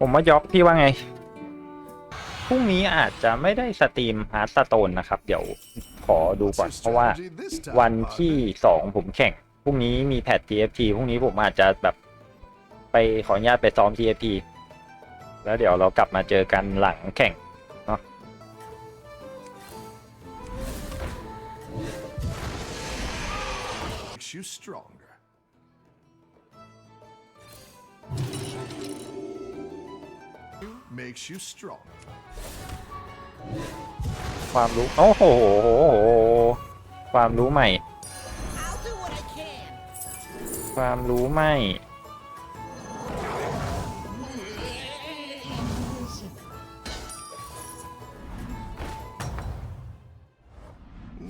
ผมว่ายอกพี่ว่าไง พรุ่งนี้อาจจะไม่ได้สตรีมฮาร์ดสโตนนะครับ เดี๋ยวขอดูก่อน เพราะว่าวันที่สองผมแข่ง พรุ่งนี้มีแพท TFT พรุ่งนี้ผมอาจจะแบบไปขออนุญาตไปซ้อม TFT แล้วเดี๋ยวเรากลับมาเจอกันหลังแข่ง makes you stronger. Makes you strong. ความรู้ โอ้โห ความรู้ใหม่ I'll do what I can. ความรู้ใหม่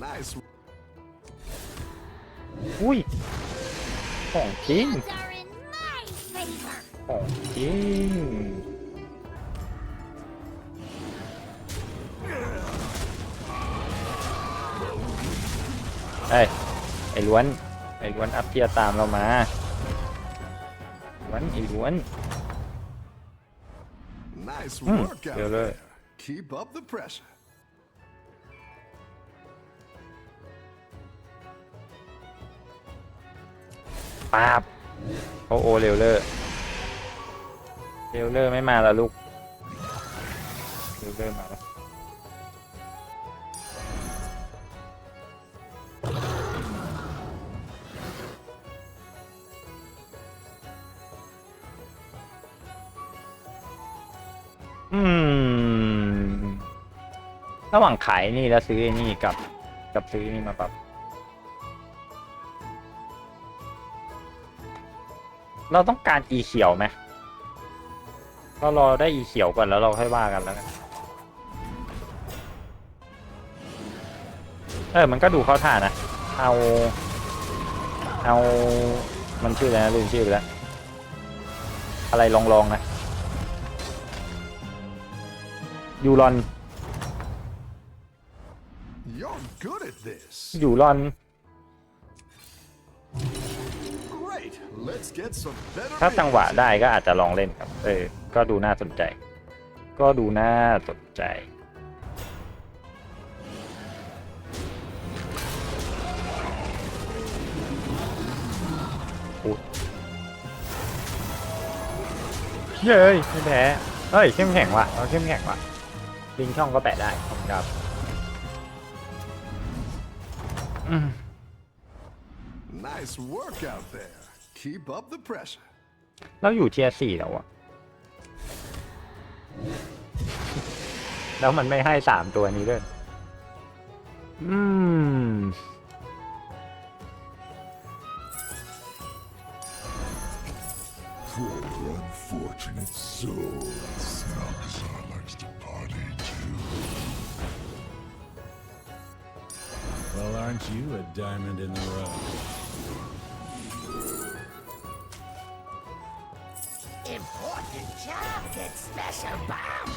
Nice. อุ้ย ของจริง Odds are in my favor. ของจริง เอ้ยไอ้ล้วนไอ้ล้วนอัพเทียร์ตามเรามาล้วนไอ้ล้วน Nice Hmm, work out yeah, there. right. Keep up the pressure. ปาบโอโอเรลเลอร์เรลเลอร์ไม่มาแล้วลูกเรลเลอร์มาแล้ว ระหว่างขายนี่แล้วซื้อนี่กับ กับซื้อนี่มาปรับเราต้องการอีเขียวไหมก็รอได้อีเขียวก่อนแล้วเราค่อยว่ากันแล้วกันเออ มันก็ดูเข้าท่านะ เอา เอา มันชื่ออะไรนะลืมชื่อไปแล้ว อะไรลองๆนะ ยูรอน good at this. ยูรอน Great. Let's get some better. ถ้าจังหวะ music. ได้ก็อาจจะลองเล่นครับ เออ ก็ดูน่าสนใจ ก็ดูน่าสนใจ อุ๊ยเย้ยไม่แพ้เฮ้ย เข้มแข็งว่ะ เราเข้มแข็งว่ะลิงช่องก็แปะได้ขอบคุณครับ Nice work out there. Keep up the pressure. เราอยู่เทียร์สี่แล้วอะแล้วมันไม่ให้สามตัวนี้ด้วยอืม Poor unfortunate souls. Malkazar likes to party too. Well, aren't you a diamond in the rough? Important job gets special bomb.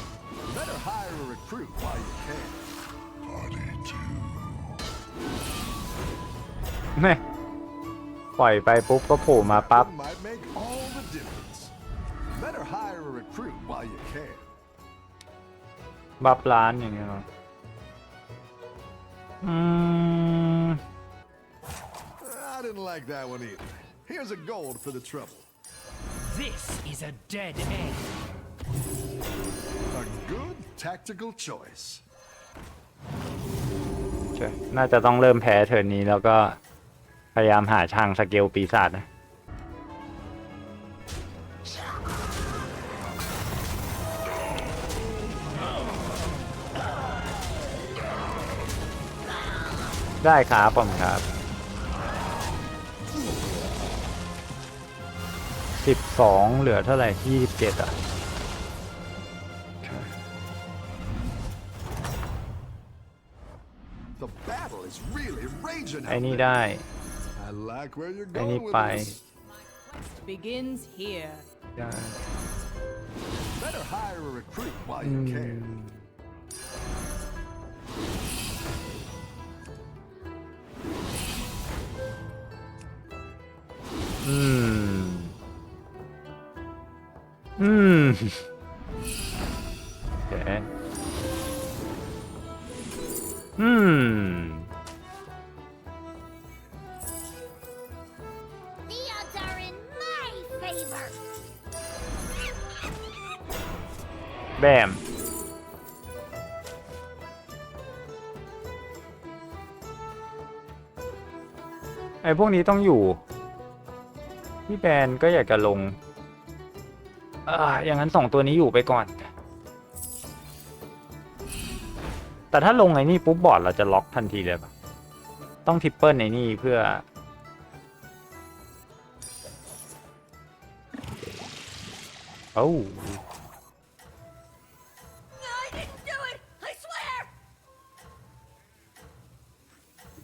Better hire a recruit while you can. Party too. แม่ปล่อยไปปุ๊บก็โผล่มาปั๊บ Might make all the difference. Better hire a recruit while you can. บับร้านอย่างเงี้ยเหรอ อืม I didn't like that one either. Here's a gold for the trouble. This is a dead end. A good tactical choice. ใช่น่าจะต้องเริ่มแพ้เทิร์นนี้แล้วก็พยายามหาทางสเกลปีศาจนะ ได้ครับผมครับสิบสองเหลือเท่าไหร่ยี่สิบเจ็ดอะ The battle is really raging ไอ้ out นี่ there. ได้ I like where you're ไอ้นี่ going with ไป this. begins here. ได้ Better hire a recruit while you can. อืมอืมโอเคอืม The odds are in my favor. แบมไอ้พวกนี้ต้องอยู่ พี่แบนก็อยากจะลง อ่าอย่างนั้นสองตัวนี้อยู่ไปก่อน แต่ถ้าลงไอ้นี่ปุ๊บบอร์ดเราจะล็อกทันทีเลยปะต้องทิปเปิลในนี่เพื่อเอ้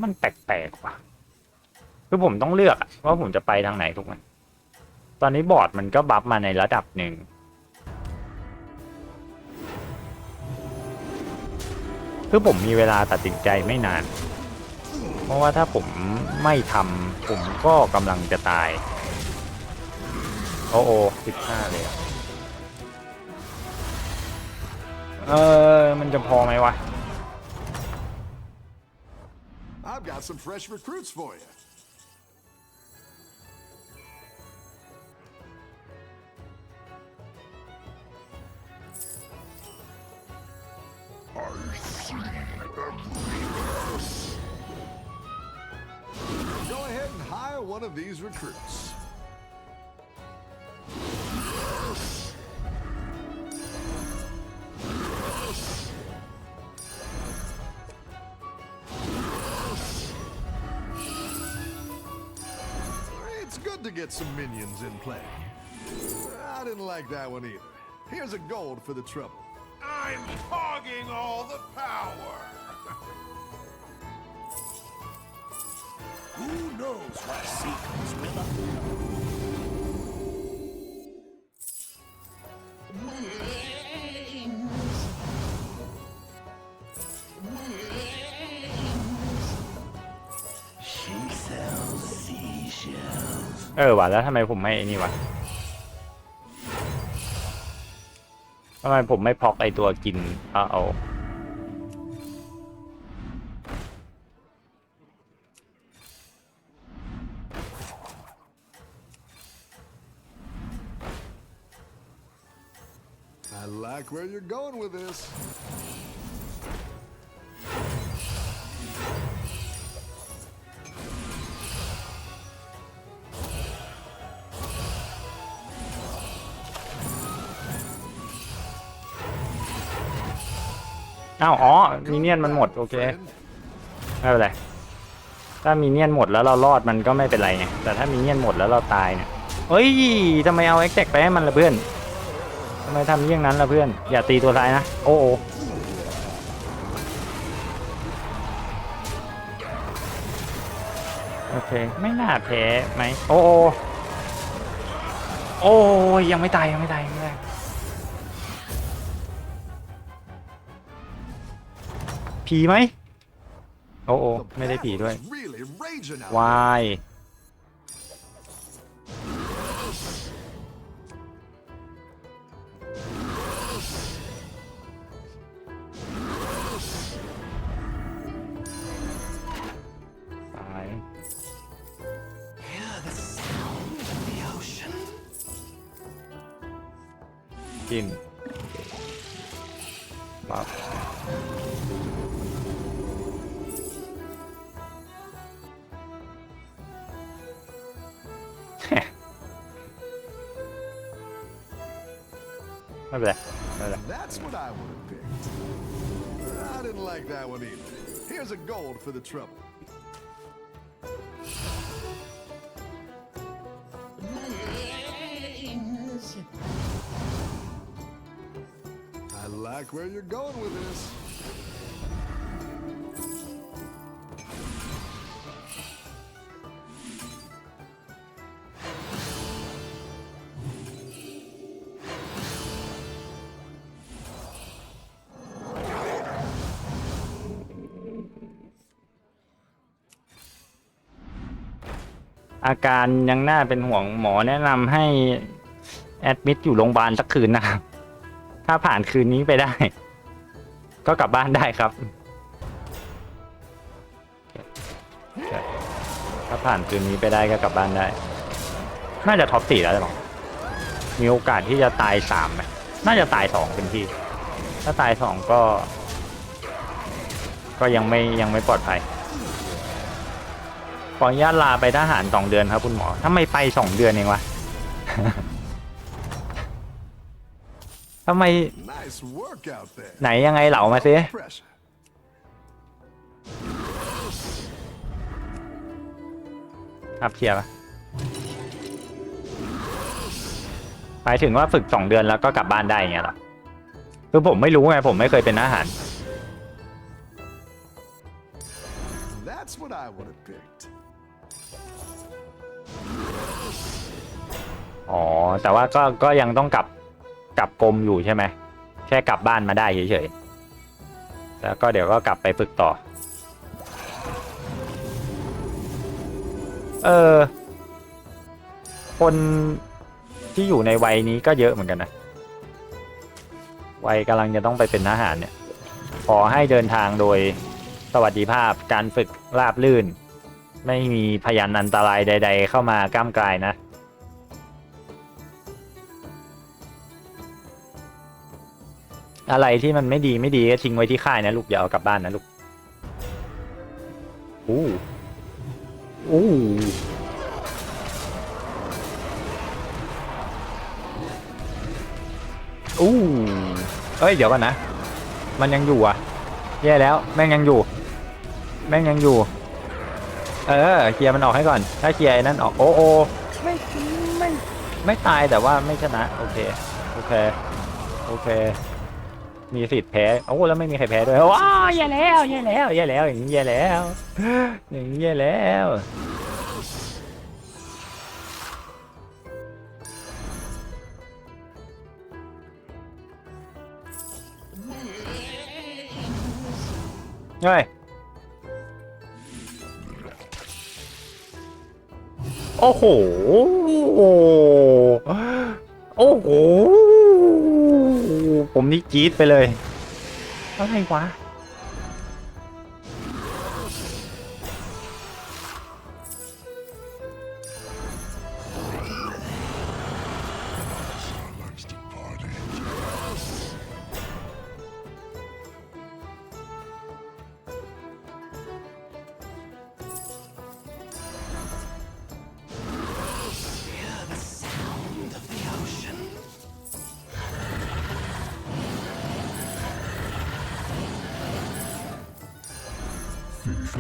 มันแปลกๆว่ะ คือผมต้องเลือกว่าผมจะไปทางไหนถูกไหม ตอนนี้บอร์ดมันก็บัฟมาในระดับหนึ่ง คือผมมีเวลาตัดสินใจไม่นาน เพราะว่าถ้าผมไม่ทำผมก็กำลังจะตาย โอ้โอสิบห้าเลยเออ มันจะพอไหมวะ I've got some fresh recruits for you. One of these recruits. It's good to get some minions in play. I didn't like that one either. Here's a gold for the trouble. I'm hogging all the power. Who knows what secrets will She sells seashells. เออว่ะแล้วทำไมผมไม่ไอ้นี่วะทำไมผมไม่พอกไอตัวกินเอาเอา like where you're going with this. 어, อ้าวอ๋อมีเนียนมันหมดโอเค friend. ไม่เป็นไร ถ้ามีเนียนหมดแล้วเรารอดมันก็ไม่เป็นไรไง แต่ถ้ามีเนียนหมดแล้วเราตายเนี่ยเฮ้ยทำไมเอาเอ็กแทกไปให้มันละเพื่อนทำไมทำเยี่ยงนั้นละเพื่อน อย่าตีตัวร้ายนะ โอ้โอโอเค ไม่น่าแพ้ไหม โอ้โอโอ้ยยังไม่ตาย ยังไม่ตายยังไม่ตายผีไหม โอ้โอ The ไม่ได้ผีด้วย battle's really raging out วาย กินปั๊บไม่เป็นไรไม่เป็นไร That's what I would have picked. I didn't like that one either. Here's a gold for the trouble. Like where you're going with this.. อาการยังน่าเป็นห่วงหมอแนะนำให้ แอดมิดอยู่โรงพยาบาลสักคืนนะครับ ถ้าผ่านคืนนี้ไปได้ ก็กลับบ้านได้ครับ ถ้าผ่านคืนนี้ไปได้ก็กลับบ้านได้ น่าจะท็อปสี่แล้วหรอมีโอกาสที่จะตายสามไหมน่าจะตายสองเป็นที่ ถ้าตายสองก็ ก็ยังไม่ยังไม่ปลอดภัยขออนุญาตลาไปทหารสองเดือนครับคุณหมอทำไมไปสองเดือนเองวะ ทำไม Nice work out there. ไหนยังไงเหลามาซิ Pressure. ครับเคลียร์ปะหมายถึงว่าฝึกสองเดือนแล้วก็กลับบ้านได้อย่างเงี้ยเหรอ คือผมไม่รู้ไงผมไม่เคยเป็นทหาร That's what I would have picked. อ๋อ แต่ว่าก็ก็ยังต้องกลับ กับกรมอยู่ใช่ไหมแค่กลับบ้านมาได้เฉยๆแล้วก็เดี๋ยวก็กลับไปฝึกต่อ เออ คนที่อยู่ในวัยนี้ก็เยอะเหมือนกันนะวัยกำลังจะต้องไปเป็นทหารเนี่ย ขอให้เดินทางโดยสวัสดิภาพการฝึกราบลื่น ไม่มีพยานอันตรายใด ๆ เข้ามาก้ามกายนะ อะไรที่มันไม่ดีไม่ดีก็ทิ้งไว้ที่ค่ายนะลูกอย่าเอากลับบ้านนะลูกอู้อู้อู้เอ้ยเดี๋ยวก่อนนะ มันยังอยู่อะ แย่แล้ว แม่งยังอยู่ แม่งยังอยู่ เออเคลียร์มันออกให้ก่อน ถ้าเคลียร์ไอ้นั่นออกโอ้โอไม่ไม่ไม่ตายแต่ว่าไม่ชนะ โอเค โอเค โอเค มีสิทธิ์แพ้โอ้แล้วไม่มีใครแพ้ด้วยว้าวแย่แล้วแย่แล้วแย่แล้วอย่างนี้แย่แล้วอย่างนี้แย่แล้วเฮ้ยโอ้โห โอ้โห ผมนี่จี๊ดไปเลยอะไรวะ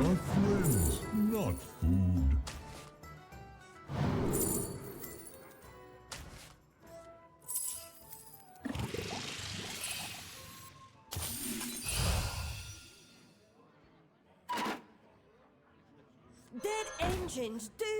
Are friends, not food. Dead engines do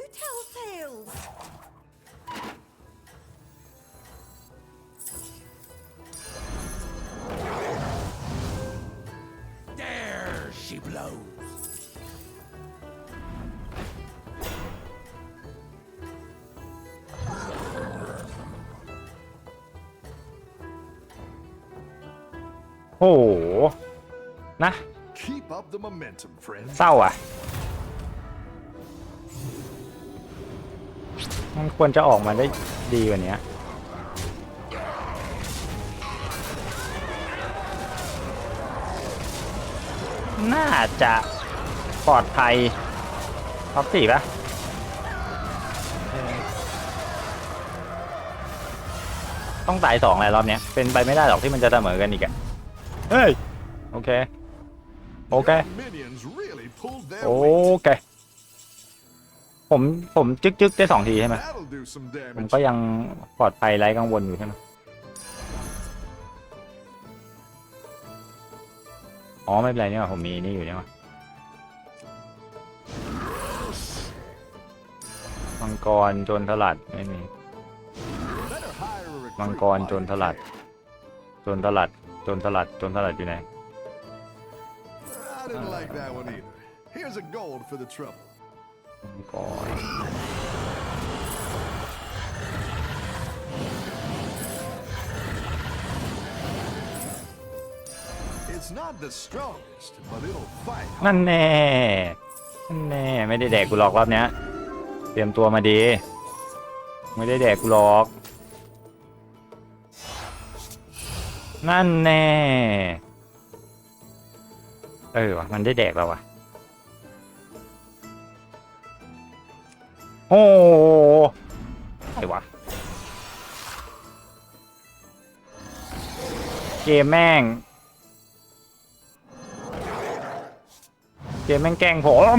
โอ้โห นะ Keep up the momentum, friend. เศร้าอะ มันควรจะออกมาได้ดีกว่านี้น่าจะปลอดภัยท็อปสี่ปะเออต้องตายสองแหละรอบเนี้ยเป็นไปไม่ได้หรอกที่มันจะเสมอกันอีกอะ เฮ้ยโอเคโอเค Minions really pulled their โอ weight. เค ผมผมจึ๊กจึ๊กได้สองทีใช่ไหม That'll do some ผม damage. ก็ยังปลอดภัยไร้กังวลอยู่ใช่ไหมอ๋อไม่เป็นไรเนี่ยผมมีนี่อยู่เนี่ยว่ะมังกรโจรสลัดไม่มี Better hire a recruit มังกร while โจร you สลัด can. โจรสลัด โจรสลัดโจรสลัดอยู่ไหน I didn't like that one either. Here's a gold for the trouble. มังกร It's not the strongest, but it'll fight. นั่นแน่นั่นแน่ไม่ได้แดกกูหรอกรอบเนี้ย เตรียมตัวมาดี ไม่ได้แดกกูหรอก นั่นแน่ เออวะมันได้แดกแล้ววะโอ้ไอ้วะ เกมแม่ง เกมแม่งแกล้งผม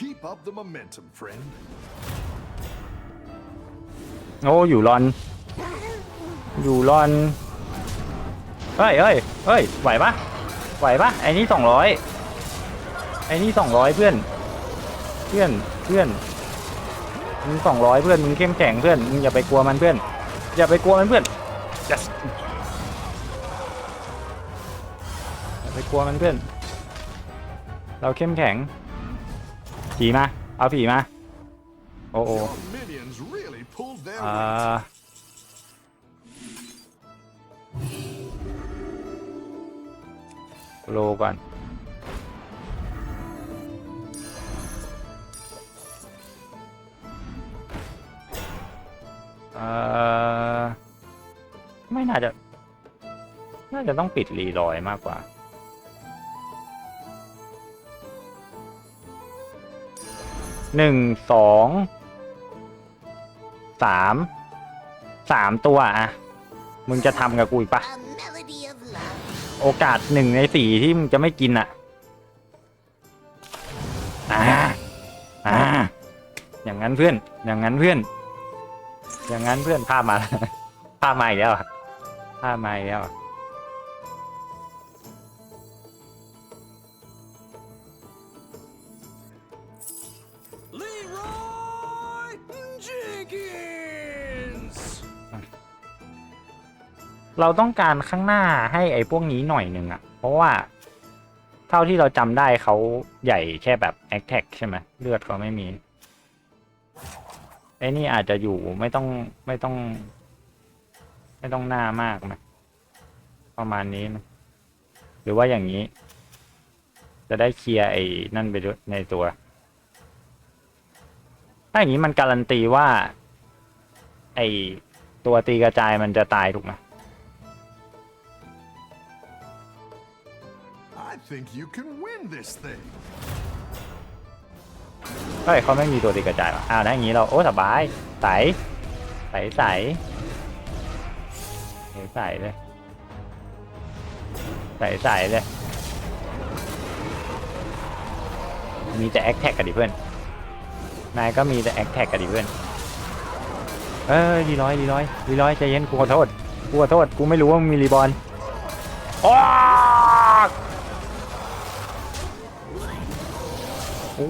Keep up the momentum, friend. โอ้อยู่รอน อยู่รอนเฮ้ยเฮ้ยเฮ้ยไหวปะไหวปะไอ้นี่สองร้อยไอ้นี่สองร้อยเพื่อน เพื่อนเพื่อนมึงสองร้อยเพื่อนมึงเข้มแข็งเพื่อนมึงอย่าไปกลัวมันเพื่อน อย่าไปกลัวมันเพื่อน yes อย่าไปกลัวมันเพื่อน เราเข้มแข็ง ผีมา เอาผีมา โอ้โอ้ Your minions really pulled their อ่า weight. โลก่อน เอ่อ ไม่น่าจะ น่าจะต้องปิดรีลอยมากกว่า หนึ่งสองสามสามตัวอะมึงจะทำกับกูอีกปะโอกาสหนึ่งในสี่ที่มึงจะไม่กินอะอ่าอ่าอย่างนั้นเพื่อน อย่างนั้นเพื่อน อย่างนั้นเพื่อนภาพมาภาพมาอีกแล้วภาพมาอีกแล้ว เราต้องการข้างหน้าให้ไอ้พวกนี้หน่อยหนึ่งอะเพราะว่า เท่าที่เราจำได้เขาใหญ่แค่แบบแอคแท็กใช่ไหมเลือดเขาไม่มีไอ้นี่อาจจะอยู่ไม่ต้องไม่ต้อง ไม่ต้องหน้ามากไหมประมาณนี้ไหมหรือว่าอย่างนี้ จะได้เคลียร์ไอ้นั่นไปด้วยในตัว ถ้าอย่างนี้มันการันตีว่า ไอ้ตัวตีกระจายมันจะตายถูกไหม think you can win this thing. เฮ้ยเขาไม่มีตัวตีกระจายว่ะอ้าวถ้าอย่างนี้เรา โอ้สบายใสใส ใสใสใสเลย ใสใสเลย มีแต่แอคแท็กกันดิเพื่อน นายก็มีแต่แอคแท็กกันดิเพื่อน เอ้ดีร้อยดีร้อยดีร้อยใจเย็นกูขอโทษ กูขอโทษ กูไม่รู้ว่ามึงมีรีบอลโอ้ โอ้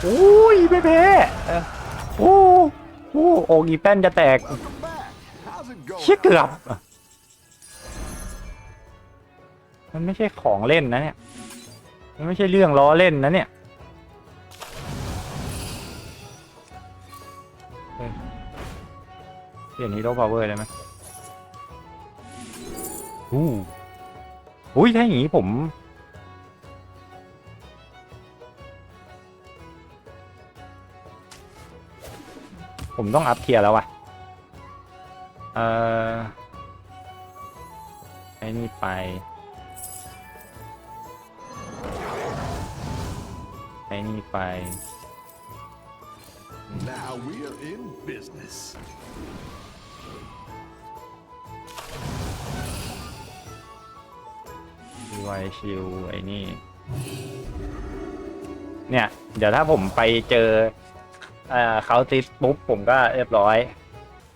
โอ้ยไม่แพ้เออโอ้โอ้โอกอีแป้นจะแตกเชี่ยเกือบ มันไม่ใช่ของเล่นนะเนี่ย มันไม่ใช่เรื่องล้อเล่นนะเนี่ยเฮ้ยเปลี่ยนฮีโร่พาวเวอร์ได้ไหมอู้อุ้ยถ้าอย่างนี้ผม ผมต้องอัพเทียร์แล้วว่ะเอ่อไอ้นี่ไป ไอ้นี่ไป Now we're in business. ดีไวชิลไอ้นี่ เนี่ย เดี๋ยวถ้าผมไปเจอ เอ่อเขาติดปุ๊บผมก็เรียบร้อย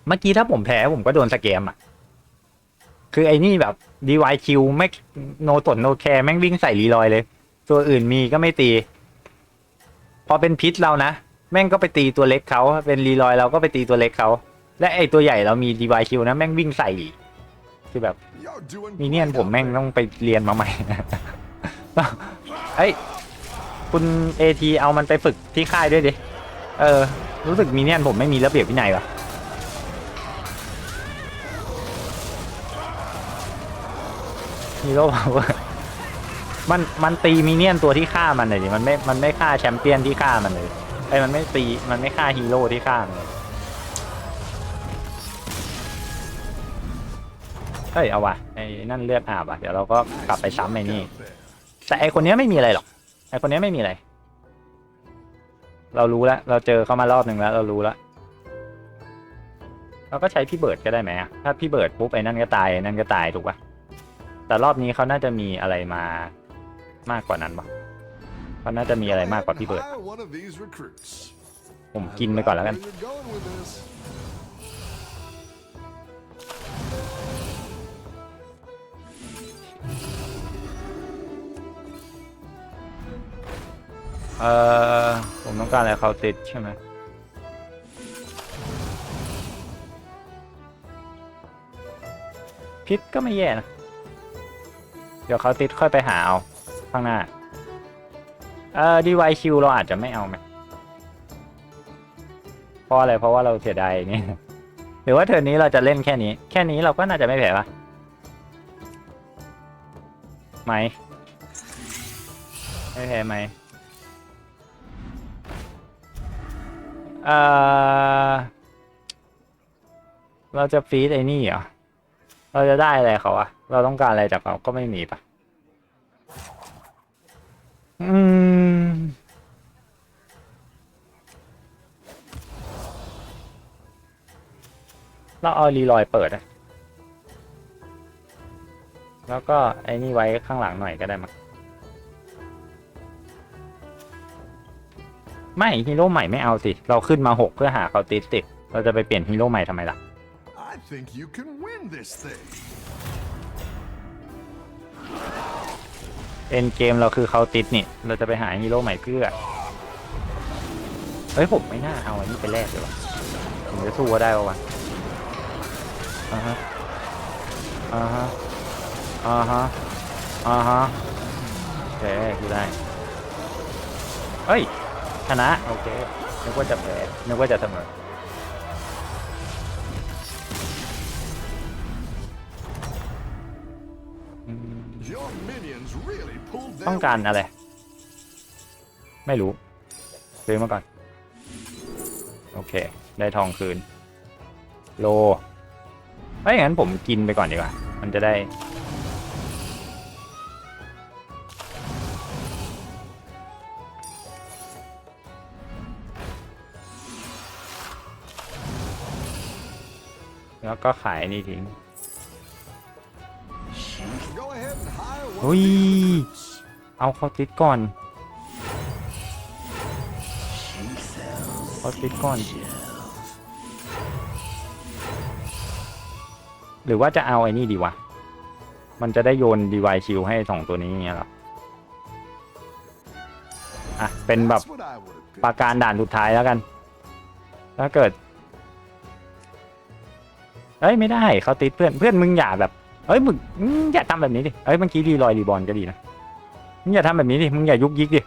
เมื่อกี้ถ้าผมแพ้ผมก็โดนสแกมอะ คือไอ้นี่แบบ DYQ ไม่โนตนโนแคร์แม่งวิ่งใส่รีลอยเลย ตัวอื่นมีก็ไม่ตี พอเป็นพิษเรานะ แม่งก็ไปตีตัวเล็กเขาเป็นรีลอยเราก็ไปตีตัวเล็กเขาและไอ้ตัวใหญ่เรามี DYQ นะแม่งวิ่งใส่คือแบบมีเนียนผมแม่งต้องไปเรียนมาใหม่เอ้ยคุณเอทีเอามันไปฝึกที่ค่ายด้วยดิ เออ รู้สึกมีเนียนผมไม่มีระเบียบวินัยว่ะฮีโร่พาวเวอร์มันมันตีมีเนียนตัวที่ฆ่ามันเลยดิมันไม่มันไม่ฆ่าแชมเปี้ยนที่ฆ่ามันเลยไอ้มันไม่ตีมันไม่ฆ่าฮีโร่ที่ฆ่ามันเลยเฮ้ยเอาว่ะไอ้นั่นเลือดอาบอะเดี๋ยวเราก็กลับไปซ้ำไอ้นี่แต่ไอคนนี้ไม่มีอะไรหรอกไอคนนี้ไม่มีอะไร เรารู้แล้ว เราเจอเขามารอบหนึ่งแล้ว เรารู้แล้ว เราก็ใช้พี่เบิร์ดก็ได้ไหมอะถ้าพี่เบิร์ดปุ๊บไอ้นั่นก็ตายไอ้นั่นก็ตายถูกปะแต่รอบนี้เขาน่าจะมีอะไรมามากกว่านั้นปะเขาน่าจะมีอะไรมากกว่าพี่เบิร์ด Hire one of these recruits. ผมกินไปก่อนแล้วกัน เออผมต้องการอะไรเขาติดใช่ไหมพิษก็ไม่แย่นะ เดี๋ยวเขาติดค่อยไปหาเอา ข้างหน้า เอ่อ DYQ เราอาจจะไม่เอาไหมเพราะอะไรเพราะว่าเราเสียดายนี่หรือว่าเทอร์นนี้เราจะเล่นแค่นี้ แค่นี้เราก็น่าจะไม่แพ้ปะไหมไม่แพ้ไหม เออเราจะฟีดไอ้นี่เหรอ เราจะได้อะไรเขาอะเราต้องการอะไรจากเขาก็ไม่มีปะอืม เราเอารีลอยเปิดอะแล้วก็ไอ้นี่ไว้ข้างหลังหน่อยก็ได้มั้ง ไม่ฮีโร่ใหม่ไม่เอาสิ เราขึ้นมาหกเพื่อหาเขาติสติเราจะไปเปลี่ยนฮีโร่ใหม่ทำไมล่ะ I think you can win this thing. เอ็นเกมเราคือเขาติดนี่ เราจะไปหาฮีโร่ใหม่เพื่อ เฮ้ยผมไม่น่าเอาอันนี้ไปแลกเลยวะผมจะสู้ก็ได้ปะวะอ่าฮะ อ่าฮะ อ่าฮะ อ่าฮะโอเคคือได้ เฮ้ย ชนะ โอเค นึกว่าจะแพ้นึกว่าจะเสมออืม Your minions really pulled their ต้องการ weight. อะไร ไม่รู้ ซื้อมาก่อน โอเค ได้ทองคืน โลเอ้ยงั้นผมกินไปก่อนดีกว่า มันจะได้ แล้วก็ขายนี่ทิ้ง Go ahead and hire one of Ui. these recruits. เอาเขาติดก่อนเขาติดก่อน หรือว่าจะเอาไอ้นี่ดีวะ มันจะได้โยนดีวายชิวให้สองตัวนี้อย่างเงี้ยหรอ อะ เป็นแบบปรา picked. การด่านสุดท้ายแล้วกัน ถ้าเกิด เอ้ยไม่ได้เขาติดเพื่อนเพื่อนมึงอย่าแบบเอ้ยมึงอย่าทำแบบนี้ดิเอ้ยเมื่อกี้รีลอยรีบอลก็ดีนะมึงอย่าทำแบบนี้ดิมึงอย่ายุกยิกดิ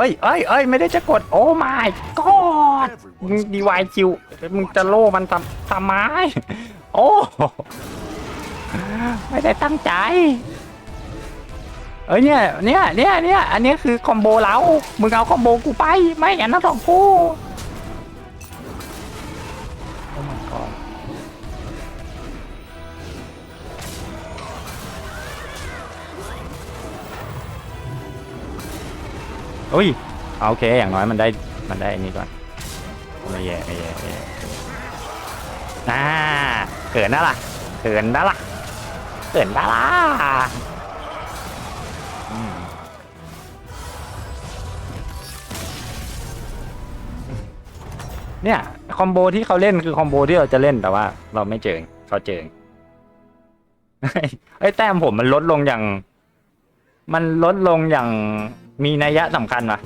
อ้ยเอ้ยเอ้ยไม่ได้จะกดโอ้ my god มึงดีวายคิวมึงจะโล่มันทำทำไมโอ้ไม่ได้ตั้งใจ เอ้ยเนี่ยเนี่ยเนี่ยเนี่ยอันนี้คือคอมโบเรามึงเอาคอมโบกูไปไม่อันนั้นของคู่ อุ้ยโอเคอย่างน้อยมันได้มันได้อันนี้ก่อนไม่แย่ไม่แย่ไม่แย่อ่าเขินนะล่ะเขินนะล่ะเขินนะล่ะเนี่ย คอมโบที่เขาเล่นคือคอมโบที่เราจะเล่นแต่ว่า เราไม่เจอเขาเจอไอ้แต้มผมมันลดลงอย่าง มันลดลงอย่าง มีนัยยะสำคัญปะ